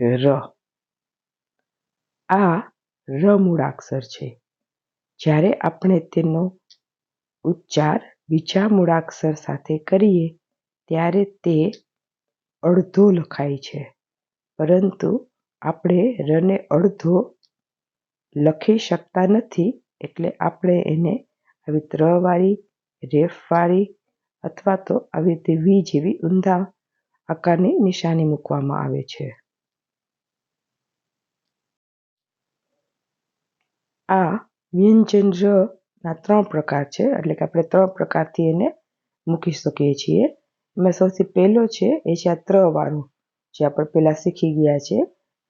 ર. આ ર મૂળાક્ષર છે. જ્યારે આપણે તેનો ઉચ્ચાર બીજા મૂળાક્ષર સાથે કરીએ, ત્યારે તે અડધો લખાય છે. પરંતુ આપણે રને અડધો લખી શકતા નથી, એટલે આપણે એને આવી ત્રવાળી, રેફવાળી અથવા તો આવી રીતે વી જેવી ઊંધા આકારની નિશાની મૂકવામાં આવે છે. આ વ્યંજન ના ત્રણ પ્રકાર છે, એટલે કે આપણે ત્રણ પ્રકારથી એને મૂકી શકીએ છીએ. એમાં સૌથી પહેલો છે, એ છે આ ત્ર વાળો જે આપણે પહેલાં શીખી ગયા છે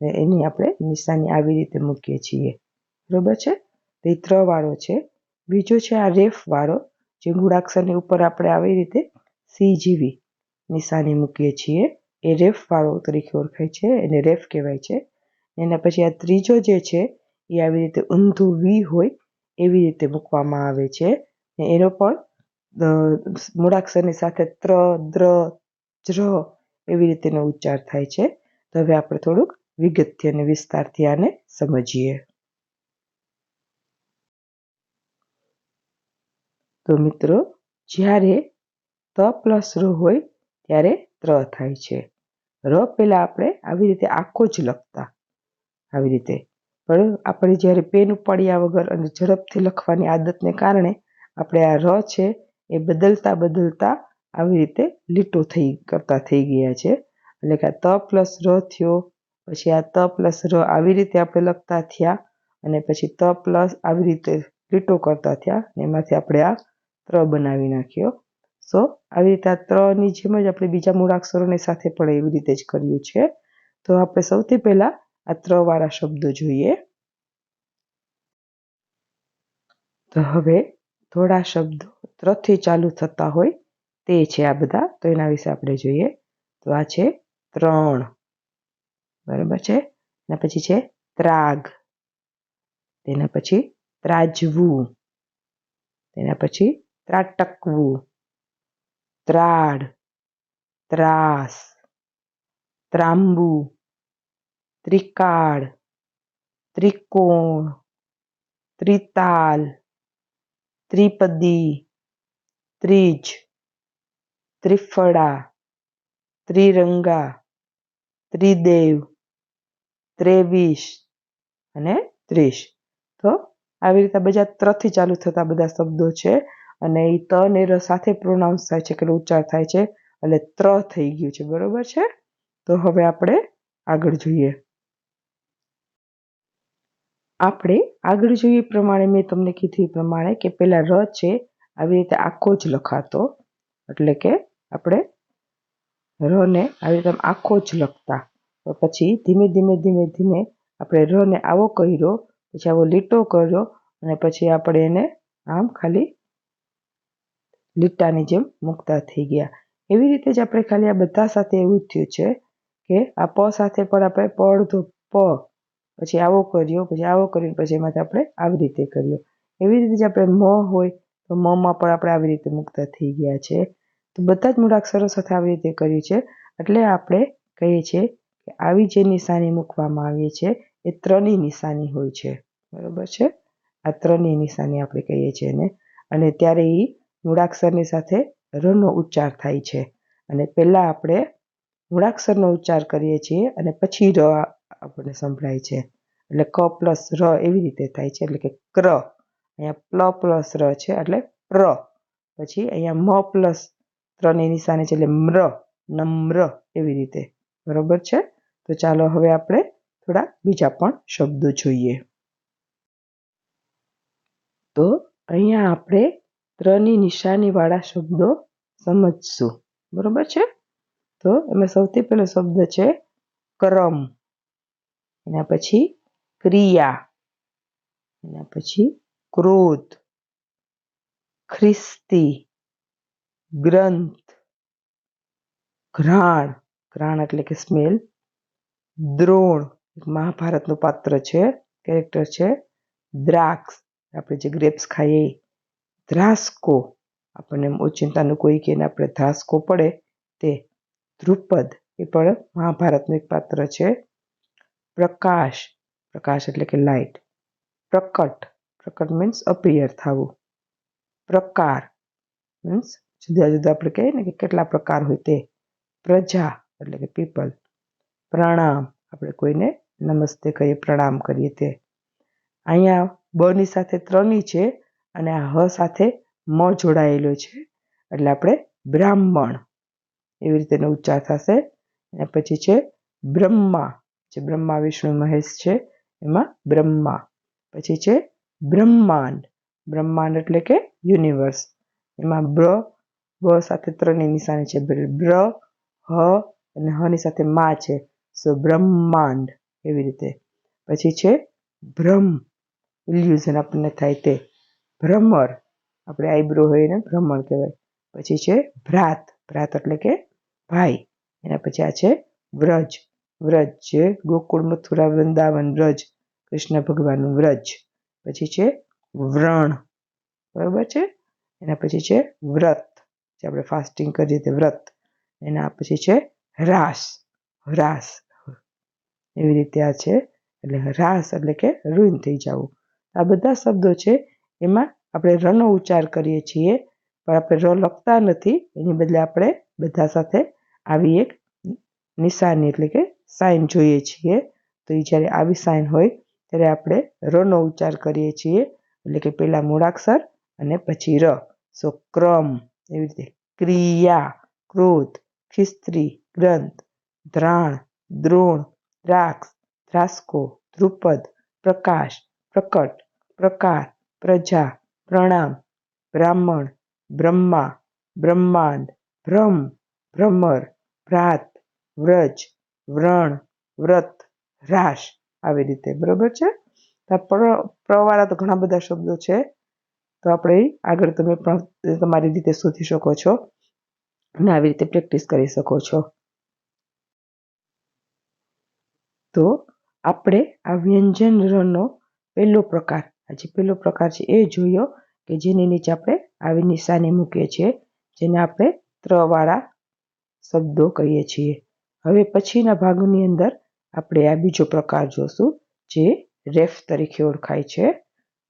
એની આપણે નિશાની આવી રીતે મૂકીએ છીએ. બરાબર છે? તો એ ત્ર વાળો છે. બીજો છે આ રેફવાળો, જે મૂળાક્ષરની ઉપર આપણે આવી રીતે સી જેવી નિશાની મૂકીએ છીએ. એ રેફવાળો તરીકે ઓળખાય છે, એને રેફ કહેવાય છે. એના પછી આ ત્રીજો જે છે એ આવી રીતે ઊંધું વી હોય એવી રીતે મૂકવામાં આવે છે. એનો પણ મૂળાક્ષરની સાથે ત્ર, દ્ર જ્ર એવી રીતેનો ઉચ્ચાર થાય છે. તો હવે આપણે થોડુંક વિગતથી અને વિસ્તારથી આને સમજીએ. તો મિત્રો, જ્યારે ત પ્લસ ર હોય ત્યારે ત્ર થાય છે. ર પહેલાં આપણે આવી રીતે આખો જ લખતા. આવી રીતે પણ આપણે જ્યારે પેન ઉપાડ્યા વગર અને ઝડપથી લખવાની આદતને કારણે આપણે આ ર છે એ બદલતા બદલતા આવી રીતે લીટો થઈ કરતા થઈ ગયા છે. એટલે કે આ ત પ્લસ ર થયો, પછી આ ત પ્લસ ર આવી રીતે આપણે લખતા થયા અને પછી ત પ્લસ આવી રીતે લીટો કરતા થયા ને એમાંથી આપણે આ ત્ર બનાવી નાખ્યો. સો, આવી રીતે આ ત્રની જેમ જ આપણે બીજા મૂળાક્ષરોની સાથે પણ એવી રીતે જ કર્યું છે. તો આપણે સૌથી પહેલાં આ ત્રવાળા શબ્દો જોઈએ. તો હવે થોડા શબ્દો ત્રથી ચાલુ થતા હોય તે છે આ બધા. તો એના વિશે આપણે જોઈએ. તો આ છે ત્રણ. બરાબર છે? અને પછી છે ત્રાગ. તેના પછી ત્રાજવું. તેના પછી ત્રાટકવું. ત્રાડ. ત્રાસ. ત્રાંબુ. ત્રિકાળ ત્રિકોણ ત્રિતાલ ત્રિપદી ત્રીજ ત્રિફળા ત્રિરંગા ત્રિદેવ ત્રેવીસ અને ત્રીસ. તો આવી રીતે બધા ત્રથી ચાલુ થતા બધા શબ્દો છે અને એ ત ને ર સાથે પ્રોનાઉન્સ થાય છે કે ઉચ્ચાર થાય છે, એટલે ત્ર થઈ ગયું છે. બરોબર છે? તો હવે આપણે આગળ જોઈએ. આપણે આગળ જોઈએ પ્રમાણે મેં તમને કીધું એ પ્રમાણે કે પેલા ર છે, આવી રીતે આખો જ લખાતો. એટલે કે આપણે રને આવી રીતે આખો જ લખતા. તો પછી ધીમે ધીમે ધીમે ધીમે આપણે રને આવો કર્યો, પછી આવો લીટો કર્યો, અને પછી આપણે એને આમ ખાલી લીટાની જેમ મૂકતા થઈ ગયા. એવી રીતે જ આપણે ખાલી આ બધા સાથે એવું થયું છે કે આ પ સાથે પણ આપણે પ અડધો પ પછી આવો કર્યો, પછી આવો કર્યો, પછી એમાંથી આપણે આવી રીતે કર્યો. એવી રીતે જ આપણે મ હોય, તો મમાં પણ આપણે આવી રીતે મુક્ત થઈ ગયા છે. તો બધા જ મૂળાક્ષરો સાથે આવી રીતે કર્યું છે. એટલે આપણે કહીએ છીએ કે આવી જે નિશાની મૂકવામાં આવી છે, એ ત્રણની નિશાની હોય છે. બરોબર છે? આ ત્રણની નિશાની આપણે કહીએ છીએ એને. અને ત્યારે એ મૂળાક્ષરની સાથે રનો ઉચ્ચાર થાય છે. અને પહેલાં આપણે મૂળાક્ષરનો ઉચ્ચાર કરીએ છીએ અને પછી ર આપણને સંભળાય છે. એટલે ક પ્લસ ર એવી રીતે થાય છે, એટલે કે ક્ર. અહીંયા પ્લ પ્લસ ર છે, એટલે પ્ર પછી અહીંયા મ પ્લસ ત્રણની નિશાની છે, એટલે મ્ર, નમ્ર એવી રીતે. બરોબર છે? તો ચાલો હવે આપણે થોડા બીજા પણ શબ્દો જોઈએ. તો અહીંયા આપણે ત્રણની નિશાનીવાળા શબ્દો સમજશું. બરોબર છે? તો એમાં સૌથી પહેલો શબ્દ છે કરમ. એના પછી ક્રિયા, એના પછી ક્રોધ, ખ્રિસ્તી, ગ્રંથ, ઘ્રાણ ઘ્રાણ એટલે કે સ્મેલ, દ્રોણ મહાભારતનું પાત્ર છે કેરેક્ટર છે, દ્રાક્ષ, આપણે જે ગ્રેપ્સ ખાઈએ ધ્રાસકો આપણને ઓચિંતાનું કોઈ કે આપણે ધ્રાસકો પડે તે ધ્રુપદ એ પણ મહાભારતનું એક પાત્ર છે. પ્રકાશ. પ્રકાશ એટલે કે લાઇટ. પ્રકટ. પ્રકટ મીન્સ અપિયર થવું. પ્રકાર મીન્સ જુદા જુદા આપણે કહીએ ને કે કેટલા પ્રકાર હોય તે. પ્રજા એટલે કે પીપલ પ્રણામ. આપણે કોઈને નમસ્તે કહીએ, પ્રણામ કરીએ તે. અહીંયા બની સાથે ત્રણની છે અને આ હ સાથે મ જોડાયેલો છે. એટલે આપણે બ્રાહ્મણ. એવી રીતે એનો ઉચ્ચાર થશે. અને પછી છે બ્રહ્મા. જે બ્રહ્મા, વિષ્ણુ, મહેશ છે, એમાં બ્રહ્મા. પછી છે બ્રહ્માંડ. બ્રહ્માંડ એટલે કે યુનિવર્સ. એમાં બ્ર બ સાથે ત્રણની નિશાની છે. બ્ર હ અને હની સાથે મા છે. સો બ્રહ્માંડ એવી રીતે. પછી છે ભ્રમ. ઇલ્યુઝન આપણને થાય તે. ભ્રમર. આપણે આઈબ્રો હોય એને ભ્રમણ કહેવાય. પછી છે ભ્રાત. ભ્રાત એટલે કે ભાઈ. એના પછી આ છે વ્રજ. વ્રજ છે. ગોકુળ, મથુરા, વૃંદાવન વ્રજ, કૃષ્ણ ભગવાનનું વ્રજ. પછી છે વ્રણ. બરાબર છે? એના પછી છે વ્રત. જે આપણે ફાસ્ટિંગ કરીએ તે વ્રત. એના પછી છે રાસ. રાસ. એવી રીતે આ છે. એટલે રાસ એટલે કે રૂઈન થઈ જવું. આ બધા શબ્દો છે, એમાં આપણે રનો ઉચ્ચાર કરીએ છીએ, પણ આપણે ર લખતા નથી. એની બદલે આપણે બધા સાથે આવી એક નિશાની એટલે કે સાઇન જોઈએ છીએ. તો એ જ્યારે આવી સાઇન હોય, ત્યારે આપણે રનો ઉચ્ચાર કરીએ છીએ. એટલે કે પહેલાં મૂળાક્ષર અને પછી ર. સો ક્રમ, એવી રીતે. ક્રિયા ક્રોધ ખિસ્ત્રી, ગ્રંથ, ધ્રાણ, દ્રોણ, દ્રાક્ષ ધ્રાસકો ધ્રુપદ, પ્રકાશ, પ્રકટ, પ્રકાર, પ્રજા, પ્રણામ, બ્રાહ્મણ, બ્રહ્મા, બ્રહ્માંડ, ભ્રમ, ભ્રમર, ભ્રાત વ્રજ, વ્રણ, વ્રત, રાશ આવી રીતે, બરોબર છે? પ્રવાળા તો ઘણા બધા શબ્દો છે. તો આપણે આગળ તમે પણ તમારી રીતે શોધી શકો છો અને આવી રીતે પ્રેક્ટિસ કરી શકો છો. તો આપણે આ વ્યંજન રનો પહેલો પ્રકાર જે પહેલો પ્રકાર છે એ જોયો કે જેની નીચે આપણે આવી નિશાની મૂકીએ છીએ, જેને આપણે ત્રવાળા શબ્દો કહીએ છીએ. હવે પછીના ભાગની અંદર આપણે આ બીજો પ્રકાર જોશું, જે રેફ તરીકે ઓળખાય છે.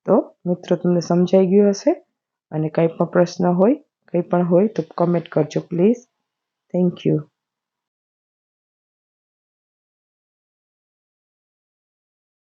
તો મિત્રો, તમને સમજાઈ ગયું હશે? અને કંઈ પણ પ્રશ્ન હોય, કંઈ પણ હોય તો કમેન્ટ કરજો પ્લીઝ થેન્ક યુ